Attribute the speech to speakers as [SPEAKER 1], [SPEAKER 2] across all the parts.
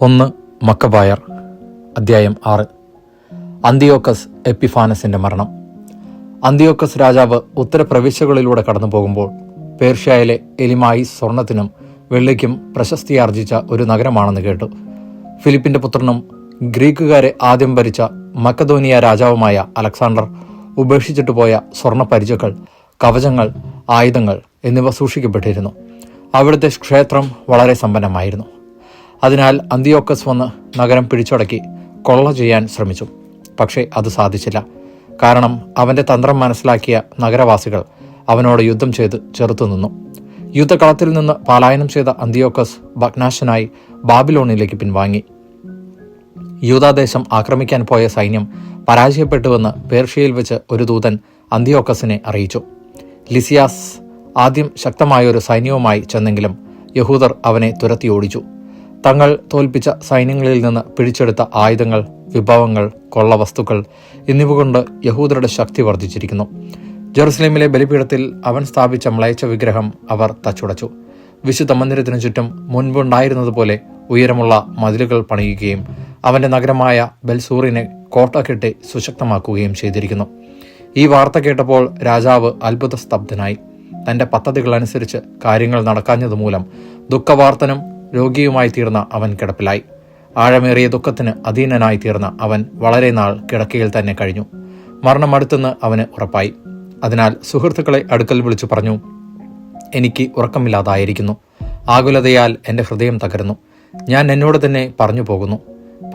[SPEAKER 1] ഒന്ന് മക്കബായർ അദ്ധ്യായം ആറ്. അന്തിയോക്കസ് എപ്പിഫാനസിന്റെ മരണം. അന്തിയോക്കസ് രാജാവ് ഉത്തരപ്രവിശ്യകളിലൂടെ കടന്നു പോകുമ്പോൾ പേർഷ്യയിലെ എലിമായി സ്വർണത്തിനും വെള്ളിക്കും പ്രശസ്തിയാർജിച്ച ഒരു നഗരമാണെന്ന് കേട്ടു. ഫിലിപ്പിന്റെ പുത്രനും ഗ്രീക്കുകാരെ ആദ്യം ഭരിച്ച മക്കധോനിയ രാജാവുമായ അലക്സാണ്ടർ ഉപേക്ഷിച്ചിട്ട് പോയ സ്വർണ പരിചകൾ കവചങ്ങൾ ആയുധങ്ങൾ എന്നിവ സൂക്ഷിക്കപ്പെട്ടിരുന്നു. അവിടുത്തെ ക്ഷേത്രം വളരെ സമ്പന്നമായിരുന്നു. അതിനാൽ അന്തിയോക്കസ് വന്ന് നഗരം പിടിച്ചടക്കി കൊള്ള ചെയ്യാൻ ശ്രമിച്ചു. പക്ഷേ അത് സാധിച്ചില്ല. കാരണം അവന്റെ തന്ത്രം മനസ്സിലാക്കിയ നഗരവാസികൾ അവനോട് യുദ്ധം ചെയ്ത് ചെറുത്തുനിന്നു യുദ്ധകളത്തിൽ നിന്ന് പലായനം ചെയ്ത അന്തിയോക്കസ് ഭഗ്നാശനായി ബാബിലോണിലേക്ക് പിൻവാങ്ങി. യൂതാദേശം ആക്രമിക്കാൻ പോയ സൈന്യം പരാജയപ്പെട്ടുവെന്ന് പേർഷ്യയിൽ വെച്ച് ഒരു ദൂതൻ അന്തിയോക്കസിനെ അറിയിച്ചു. ലിസിയാസ് ആദ്യം ശക്തമായ ഒരു സൈന്യവുമായി ചെന്നെങ്കിലും യഹൂദർ അവനെ തുരത്തി ഓടിച്ചു. തങ്ങൾ തോൽപ്പിച്ച സൈന്യങ്ങളിൽ നിന്ന് പിടിച്ചെടുത്ത ആയുധങ്ങൾ വിഭവങ്ങൾ കൊള്ളവസ്തുക്കൾ എന്നിവ കൊണ്ട് യഹൂദരുടെ ശക്തി വർദ്ധിച്ചിരിക്കുന്നു. ജെറുസലേമിലെ ബലിപീഠത്തിൽ അവൻ സ്ഥാപിച്ച മ്ലയച്ച വിഗ്രഹം അവർ തച്ചുടച്ചു. വിശുദ്ധ മന്ദിരത്തിനു ചുറ്റും മുൻപുണ്ടായിരുന്നതുപോലെ ഉയരമുള്ള മതിലുകൾ പണിയുകയും അവന്റെ നഗരമായ ബൽസൂറിനെ കോട്ട കെട്ടി സുശക്തമാക്കുകയും ചെയ്തിരിക്കുന്നു. ഈ വാർത്ത കേട്ടപ്പോൾ രാജാവ് അത്ഭുത സ്തബ്ധനായി തന്റെ പദ്ധതികൾ അനുസരിച്ച് കാര്യങ്ങൾ നടക്കാഞ്ഞതുമൂലം ദുഃഖവാർത്തനും രോഗിയുമായി തീർന്ന അവൻ കിടപ്പിലായി. ആഴമേറിയ ദുഃഖത്തിന് അധീനനായി തീർന്ന അവൻ വളരെ നാൾ കിടക്കയിൽ തന്നെ കഴിഞ്ഞു. മരണം അടുത്തെന്ന് അവന് ഉറപ്പായി. അതിനാൽ സുഹൃത്തുക്കളെ അടുക്കൽ വിളിച്ചു പറഞ്ഞു എനിക്ക് ഉറക്കമില്ലാതായിരിക്കുന്നു. ആകുലതയാൽ എന്റെ ഹൃദയം തകരുന്നു. ഞാൻ എന്നോട് തന്നെ പറഞ്ഞു പോകുന്നു.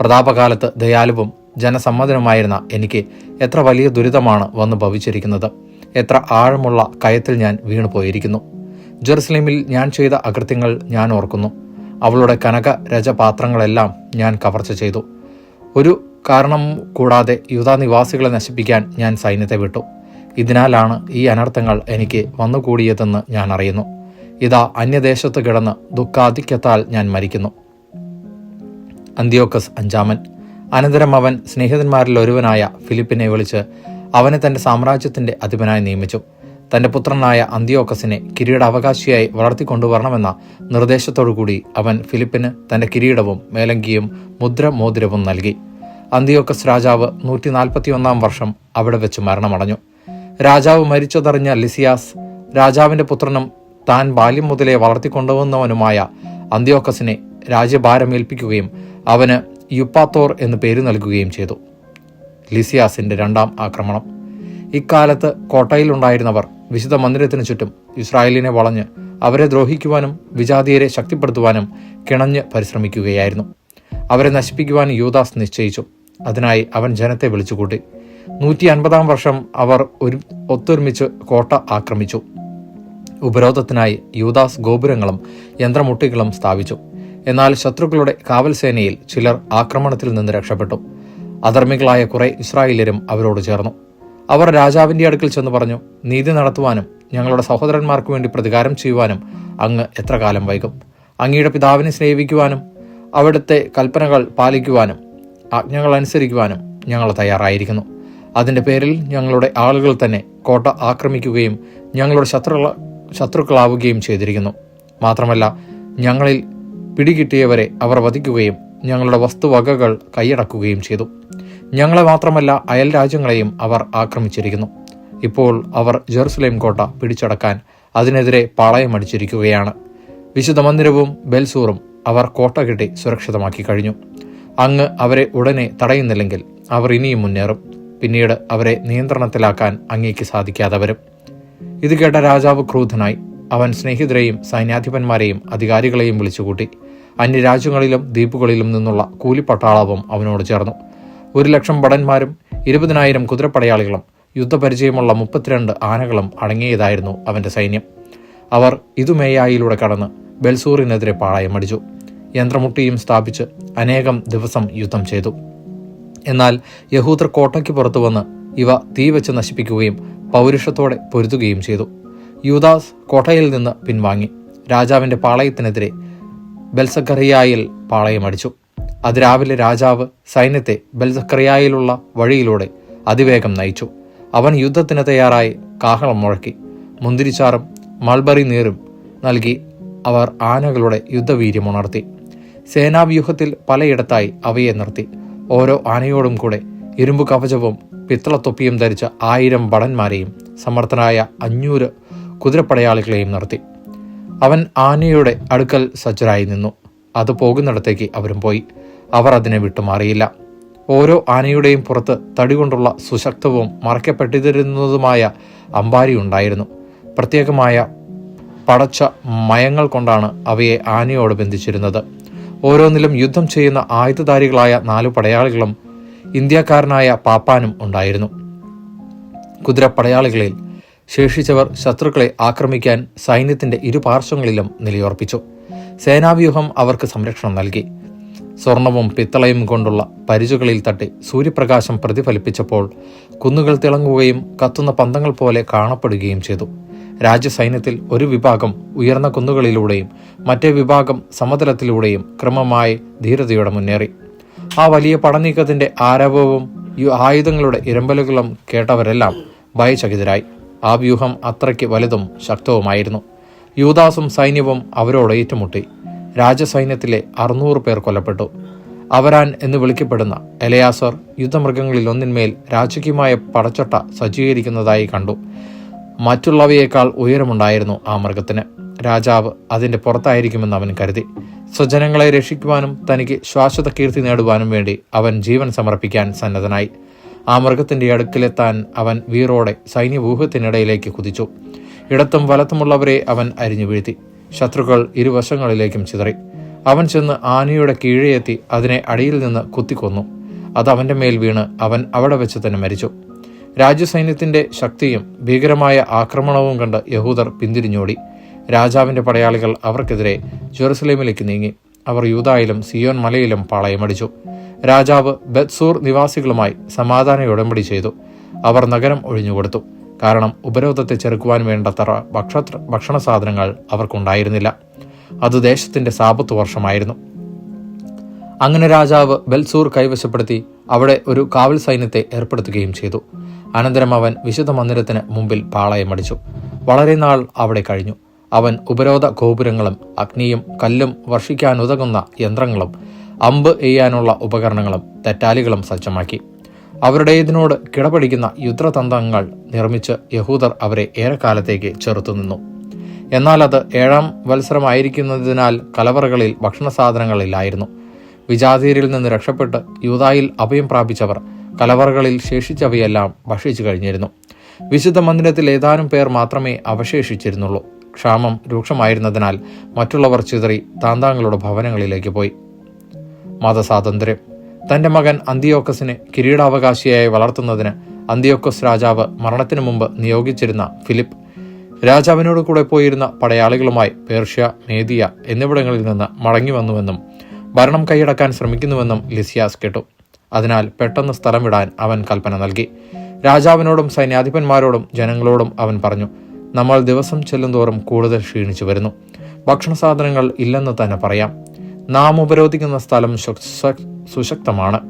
[SPEAKER 1] പ്രതാപകാലത്ത് ദയാലുവും ജനസമ്മതനുമായിരുന്ന എനിക്ക് എത്ര വലിയ ദുരിതമാണ് വന്നു ഭവിച്ചിരിക്കുന്നത്. എത്ര ആഴമുള്ള കയത്തിൽ ഞാൻ വീണുപോയിരിക്കുന്നു. ജെറുസലേമിൽ ഞാൻ ചെയ്ത അകൃത്യങ്ങൾ ഞാൻ ഓർക്കുന്നു. അവളുടെ കനക രജപാത്രങ്ങളെല്ലാം ഞാൻ കവർച്ച ചെയ്തു. ഒരു കാരണം കൂടാതെ യുദ്ധ നിവാസികളെ നശിപ്പിക്കാൻ ഞാൻ സൈന്യത്തെ വിട്ടു. ഇതിനാലാണ് ഈ അനർത്ഥങ്ങൾ എനിക്ക് വന്നുകൂടിയതെന്ന് ഞാൻ അറിയുന്നു. ഇതാ അന്യദേശത്ത് കിടന്ന് ദുഃഖാധിക്യത്താൽ ഞാൻ മരിക്കുന്നു. അന്ത്യോക്കസ് അഞ്ചാമൻ. അനന്തരം അവൻ സ്നേഹിതന്മാരിൽ ഒരുവനായ ഫിലിപ്പിനെ വിളിച്ച് അവനെ തന്റെ സാമ്രാജ്യത്തിന്റെ അധിപനായി നിയമിച്ചു. തന്റെ പുത്രനായ അന്ത്യോക്കസിനെ കിരീടാവകാശിയായി വളർത്തിക്കൊണ്ടുവരണമെന്ന നിർദ്ദേശത്തോടുകൂടി അവൻ ഫിലിപ്പിന് തന്റെ കിരീടവും മേലങ്കിയും മുദ്ര മോതിരവും നൽകി. അന്ത്യോക്കസ് രാജാവ് നൂറ്റി നാൽപ്പത്തിയൊന്നാം വർഷം അവിടെ വെച്ച് മരണമടഞ്ഞു. രാജാവ് മരിച്ചതറിഞ്ഞ ലിസിയാസ് രാജാവിന്റെ പുത്രനും താൻ ബാല്യം മുതലേ വളർത്തിക്കൊണ്ടുവന്നവനുമായ അന്ത്യോക്കസിനെ രാജ്യഭാരമേൽപ്പിക്കുകയും അവന് യുപ്പാത്തോർ എന്ന് പേര് നൽകുകയും ചെയ്തു. ലിസിയാസിന്റെ രണ്ടാം ആക്രമണം. ഇക്കാലത്ത് കോട്ടയിലുണ്ടായിരുന്നവർ വിശുദ്ധ മന്ദിരത്തിനു ചുറ്റും ഇസ്രായേലിനെ വളഞ്ഞ് അവരെ ദ്രോഹിക്കുവാനും വിജാതീയരെ ശക്തിപ്പെടുത്തുവാനും കിണഞ്ഞ് പരിശ്രമിക്കുകയായിരുന്നു. അവരെ നശിപ്പിക്കുവാൻ യൂദാസ് നിശ്ചയിച്ചു. അതിനായി അവൻ ജനത്തെ വിളിച്ചുകൂട്ടി. നൂറ്റി അൻപതാം വർഷം അവർ ഒരു ഒത്തൊരുമിച്ച് കോട്ട ആക്രമിച്ചു. ഉപരോധത്തിനായി യൂദാസ് ഗോപുരങ്ങളും യന്ത്രമുട്ടികളും സ്ഥാപിച്ചു. എന്നാൽ ശത്രുക്കളുടെ കാവൽ സേനയിൽ ചിലർ ആക്രമണത്തിൽ നിന്ന് രക്ഷപ്പെട്ടു. അധർമ്മികളായ കുറെ ഇസ്രായേലരും അവരോട് ചേർന്നു. അവർ രാജാവിന്റെ അടുക്കൽ ചെന്ന് പറഞ്ഞു നീതി നടത്തുവാനും ഞങ്ങളുടെ സഹോദരന്മാർക്ക് വേണ്ടി പ്രതികാരം ചെയ്യുവാനും അങ്ങ് എത്ര കാലം വൈകും? അങ്ങയുടെ പിതാവിനെ സ്നേഹിക്കുവാനും അവിടുത്തെ കൽപ്പനകൾ പാലിക്കുവാനും ആജ്ഞകൾ അനുസരിക്കുവാനും ഞങ്ങൾ തയ്യാറായിരിക്കുന്നു. അതിന്റെ പേരിൽ ഞങ്ങളുടെ ആളുകൾ തന്നെ കോട്ട ആക്രമിക്കുകയും ഞങ്ങളുടെ ശത്രുക്കള ശത്രുക്കളാവുകയും ചെയ്തിരിക്കുന്നു. മാത്രമല്ല ഞങ്ങളിൽ പിടികിട്ടിയവരെ അവർ വധിക്കുകയും ഞങ്ങളുടെ വസ്തുവകകൾ കൈയടക്കുകയും ചെയ്തു. ഞങ്ങളെ മാത്രമല്ല അയൽ രാജ്യങ്ങളെയും അവർ ആക്രമിച്ചിരിക്കുന്നു. ഇപ്പോൾ അവർ ജെറുസലേം കോട്ട പിടിച്ചടക്കാൻ അതിനെതിരെ പാളയമടിച്ചിരിക്കുകയാണ് വിശുദ്ധ മന്ദിരവും ബെൽസൂറും അവർ കോട്ട കെട്ടി സുരക്ഷിതമാക്കി കഴിഞ്ഞു. അങ്ങ് അവരെ ഉടനെ തടയുന്നില്ലെങ്കിൽ അവർ ഇനിയും മുന്നേറും. പിന്നീട് അവരെ നിയന്ത്രണത്തിലാക്കാൻ അങ്ങേക്ക് സാധിക്കാതെ വരും ഇത് കേട്ട രാജാവ് ക്രൂധനായി അവൻ സ്നേഹിതരെയും സൈന്യാധിപന്മാരെയും അധികാരികളെയും വിളിച്ചുകൂട്ടി. അന്യരാജ്യങ്ങളിലും ദ്വീപുകളിലും നിന്നുള്ള കൂലിപ്പട്ടാളവും അവനോട് ചേർന്നു. ഒരു ലക്ഷം ഭടന്മാരും ഇരുപതിനായിരം കുതിരപ്പടയാളികളും യുദ്ധപരിചയമുള്ള മുപ്പത്തിരണ്ട് ആനകളും അടങ്ങിയതായിരുന്നു അവന്റെ സൈന്യം. അവർ ഇതുമേയായിലൂടെ കടന്ന് ബെൽസൂറിനെതിരെ പാളയമടിച്ചു യന്ത്രമുട്ടിയും സ്ഥാപിച്ച് അനേകം ദിവസം യുദ്ധം ചെയ്തു. എന്നാൽ യഹൂദർ കോട്ടയ്ക്ക് പുറത്തു വന്ന് ഇവ തീവച്ച് നശിപ്പിക്കുകയും പൗരുഷത്തോടെ പൊരുതുകയും ചെയ്തു. യൂദാസ് കോട്ടയിൽ നിന്ന് പിൻവാങ്ങി. രാജാവിന്റെ പാളയത്തിനെതിരെ ബെൽസക്കറിയായിൽ പാളയമടിച്ചു അതിരാവിലെ രാജാവ് സൈന്യത്തെ ബൽസക്രിയായിലുള്ള വഴിയിലൂടെ അതിവേഗം നയിച്ചു. അവൻ യുദ്ധത്തിന് തയ്യാറായി കാഹളം മുഴക്കി. മുന്തിരിച്ചാറും മൾബറി നീറും നൽകി അവർ ആനകളുടെ യുദ്ധവീര്യം ഉണർത്തി. സേനാവ്യൂഹത്തിൽ പലയിടത്തായി അവയെ നിർത്തി. ഓരോ ആനയോടും കൂടെ ഇരുമ്പു കവചവും പിത്തളത്തൊപ്പിയും ധരിച്ച ആയിരം ഭടന്മാരെയും സമർത്ഥനായ അഞ്ഞൂറ് കുതിരപ്പടയാളികളെയും നിർത്തി. അവൻ ആനയുടെ അടുക്കൽ സജ്ജരായി നിന്നു. അത് പോകുന്നിടത്തേക്ക് അവരും പോയി. അവർ അതിനെ വിട്ടുമാറിയില്ല. ഓരോ ആനയുടെയും പുറത്ത് തടി കൊണ്ടുള്ള സുശക്തവും മറയ്ക്കപ്പെട്ടിരുന്നതുമായ അമ്പാരി ഉണ്ടായിരുന്നു. പ്രത്യേകമായ പടച്ച മയങ്ങൾ കൊണ്ടാണ് അവയെ ആനയോട് ബന്ധിച്ചിരുന്നത്. ഓരോന്നിലും യുദ്ധം ചെയ്യുന്ന ആയുധധാരികളായ നാലു പടയാളികളും ഇന്ത്യക്കാരനായ പാപ്പാനും ഉണ്ടായിരുന്നു. കുതിരപ്പടയാളികളിൽ ശേഷിച്ചവർ ശത്രുക്കളെ ആക്രമിക്കാൻ സൈന്യത്തിന്റെ ഇരുപാർശ്വങ്ങളിലും നിലയുറപ്പിച്ചു. സേനാവ്യൂഹം അവർക്ക് സംരക്ഷണം നൽകി. സ്വർണവും പിത്തളയും കൊണ്ടുള്ള പരിചുകളിൽ തട്ടി സൂര്യപ്രകാശം പ്രതിഫലിപ്പിച്ചപ്പോൾ കുന്നുകൾ തിളങ്ങുകയും കത്തുന്ന പന്തങ്ങൾ പോലെ കാണപ്പെടുകയും ചെയ്തു. രാജ്യസൈന്യത്തിൽ ഒരു വിഭാഗം ഉയർന്ന കുന്നുകളിലൂടെയും മറ്റേ വിഭാഗം സമതലത്തിലൂടെയും ക്രമമായി ധീരതയോടെ മുന്നേറി. ആ വലിയ പടനീക്കത്തിന്റെ ആരവവും ആയുധങ്ങളുടെ ഇരമ്പലുകളും കേട്ടവരെല്ലാം ഭയചകിതരായി. ആ വ്യൂഹം അത്രയ്ക്ക് വലുതും ശക്തവുമായിരുന്നു. യൂദാസും സൈന്യവും അവരോട് ഏറ്റുമുട്ടി. രാജസൈന്യത്തിലെ അറുന്നൂറ് പേർ കൊല്ലപ്പെട്ടു. അവരാൻ എന്ന് വിളിക്കപ്പെടുന്ന എലയാസർ യുദ്ധമൃഗങ്ങളിൽ ഒന്നിന്മേൽ രാജകീയമായ പടച്ചട്ട സജ്ജീകരിക്കുന്നതായി കണ്ടു. മറ്റുള്ളവയേക്കാൾ ഉയരമുണ്ടായിരുന്നു ആ മൃഗത്തിന്. രാജാവ് അതിന്റെ പുറത്തായിരിക്കുമെന്ന് അവൻ കരുതി. സ്വജനങ്ങളെ രക്ഷിക്കുവാനും തനിക്ക് ശാശ്വത കീർത്തി നേടുവാനും വേണ്ടി അവൻ ജീവൻ സമർപ്പിക്കാൻ സന്നദ്ധനായി. ആ മൃഗത്തിന്റെ അടുക്കിലെത്താൻ അവൻ വീറോടെ സൈന്യവ്യൂഹത്തിനിടയിലേക്ക് കുതിച്ചു. ഇടത്തും വലത്തുമുള്ളവരെ അവൻ അരിഞ്ഞു വീഴ്ത്തി. ശത്രുക്കൾ ഇരുവശങ്ങളിലേക്കും ചിതറി. അവൻ ചെന്ന് ആനയുടെ കീഴെയെത്തി അതിനെ അടിയിൽ നിന്ന് കുത്തിക്കൊന്നു. അത് അവന്റെ മേൽ വീണ് അവൻ അവിടെ വെച്ച് തന്നെ മരിച്ചു. രാജ്യസൈന്യത്തിന്റെ ശക്തിയും ഭീകരമായ ആക്രമണവും കണ്ട് യഹൂദർ പിന്തിരിഞ്ഞോടി. രാജാവിന്റെ പടയാളികൾ അവർക്കെതിരെ ജെറുസലേമിലേക്ക് നീങ്ങി. അവർ യൂതായിലും സിയോൻ മലയിലും പാളയമടിച്ചു. രാജാവ് ബത്സൂർ നിവാസികളുമായി സമാധാന ഉടമ്പടി ചെയ്തു. അവർ നഗരം ഒഴിഞ്ഞുകൊടുത്തു. കാരണം ഉപരോധത്തെ ചെറുക്കുവാൻ വേണ്ടത്ര ഭക്ഷ ഭക്ഷണ സാധനങ്ങൾ അവർക്കുണ്ടായിരുന്നില്ല. അത് ദേശത്തിന്റെ സാപത്ത് വർഷമായിരുന്നു. അങ്ങനെ രാജാവ് ബൽസൂർ കൈവശപ്പെടുത്തി അവിടെ ഒരു കാവൽ സൈന്യത്തെ ഏർപ്പെടുത്തുകയും ചെയ്തു. അനന്തരം അവൻ വിശുദ്ധ മന്ദിരത്തിന് മുമ്പിൽ പാളയമടിച്ചു. വളരെ നാൾ അവിടെ കഴിഞ്ഞു. അവൻ ഉപരോധ ഗോപുരങ്ങളും അഗ്നിയും കല്ലും വർഷിക്കാനുതകുന്ന യന്ത്രങ്ങളും അമ്പ് എയ്യാനുള്ള ഉപകരണങ്ങളും തെറ്റാലികളും സജ്ജമാക്കി. അവരുടേതിനോട് കിടപിടിക്കുന്ന യുദ്ധതന്ത്രങ്ങൾ നിർമ്മിച്ച് യഹൂദർ അവരെ ഏറെക്കാലത്തേക്ക് ചെറുത്തുനിന്നു എന്നാൽ അത് ഏഴാം വത്സരമായിരിക്കുന്നതിനാൽ കലവറകളിൽ ഭക്ഷണ സാധനങ്ങളില്ലായിരുന്നു വിജാതീരിൽ നിന്ന് രക്ഷപ്പെട്ട് യൂതായിൽ അഭയം പ്രാപിച്ചവർ കലവറകളിൽ ശേഷിച്ചവയെല്ലാം ഭക്ഷിച്ചു കഴിഞ്ഞിരുന്നു. വിശുദ്ധ മന്ദിരത്തിൽ ഏതാനും പേർ മാത്രമേ അവശേഷിച്ചിരുന്നുള്ളൂ. ക്ഷാമം രൂക്ഷമായിരുന്നതിനാൽ മറ്റുള്ളവർ ചിതറി താന്താങ്ങളുടെ ഭവനങ്ങളിലേക്ക് പോയി. മതസ്വാതന്ത്ര്യം തന്റെ മകൻ അന്തിയോക്കസിനെ കിരീടാവകാശിയായി വളർത്തുന്നതിന് അന്തിയോക്കസ് രാജാവ് മരണത്തിനു മുമ്പ് നിയോഗിച്ചിരുന്ന ഫിലിപ്പ്. രാജാവിനോട് കൂടെ പോയിരുന്ന പടയാളികളുമായി പേർഷ്യ മേദിയ എന്നിവിടങ്ങളിൽ നിന്ന് മടങ്ങി വന്നുവെന്നും ഭരണം കൈയടക്കാൻ ശ്രമിക്കുന്നുവെന്നും ലിസിയാസ് കേട്ടു. അതിനാൽ പെട്ടെന്ന് സ്ഥലം വിടാൻ അവൻ കൽപ്പന നൽകി. രാജാവിനോടും സൈന്യാധിപന്മാരോടും ജനങ്ങളോടും അവൻ പറഞ്ഞു നമ്മൾ ദിവസം ചെല്ലുന്തോറും കൂടുതൽ ക്ഷീണിച്ചു വരുന്നു. ഭക്ഷണ സാധനങ്ങൾ ഇല്ലെന്ന് തന്നെ പറയാം. നാം ഉപരോധിക്കുന്ന സ്ഥലം സുശക്തമാണ്.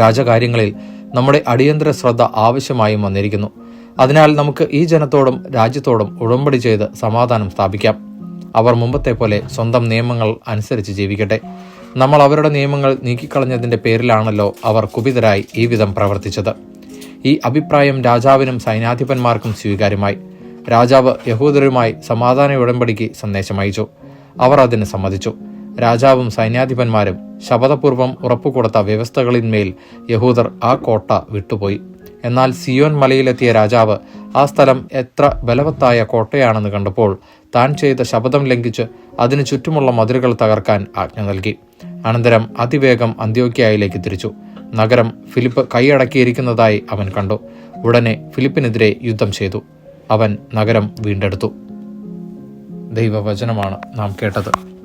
[SPEAKER 1] രാജകാര്യങ്ങളിൽ നമ്മുടെ അടിയന്തര ശ്രദ്ധ ആവശ്യമായും വന്നിരിക്കുന്നു. അതിനാൽ നമുക്ക് ഈ ജനത്തോടും രാജ്യത്തോടും ഉടമ്പടി ചെയ്ത് സമാധാനം സ്ഥാപിക്കാം. അവർ മുമ്പത്തെ പോലെ സ്വന്തം നിയമങ്ങൾ അനുസരിച്ച് ജീവിക്കട്ടെ. നമ്മൾ അവരുടെ നിയമങ്ങൾ നീക്കിക്കളഞ്ഞതിന്റെ പേരിലാണല്ലോ അവർ കുപിതരായി ഈ വിധം പ്രവർത്തിച്ചത്. ഈ അഭിപ്രായം രാജാവിനും സൈന്യാധിപന്മാർക്കും സ്വീകാര്യമായി. രാജാവ് യഹൂദരുമായി സമാധാന ഉടമ്പടിക്ക് സന്ദേശം അയച്ചു. അവർ അതിന് സമ്മതിച്ചു. രാജാവും സൈന്യാധിപന്മാരും ശപഥപൂർവം ഉറപ്പുകൊടുത്ത വ്യവസ്ഥകളിന്മേൽ യഹൂദർ ആ കോട്ട വിട്ടുപോയി. എന്നാൽ സിയോൻ മലയിലെത്തിയ രാജാവ് ആ സ്ഥലം എത്ര ബലവത്തായ കോട്ടയാണെന്ന് കണ്ടപ്പോൾ താൻ ചെയ്ത ശപഥം ലംഘിച്ച് അതിനു ചുറ്റുമുള്ള മതിലുകൾ തകർക്കാൻ ആജ്ഞ നൽകി. അനന്തരം അതിവേഗം അന്ത്യോക്യയിലേക്ക് തിരിച്ചു. നഗരം ഫിലിപ്പ് കൈയടക്കിയിരിക്കുന്നതായി അവൻ കണ്ടു. ഉടനെ ഫിലിപ്പിനെതിരെ യുദ്ധം ചെയ്തു. അവൻ നഗരം വീണ്ടെടുത്തു. ദൈവവചനമാണ് നാം കേട്ടത്.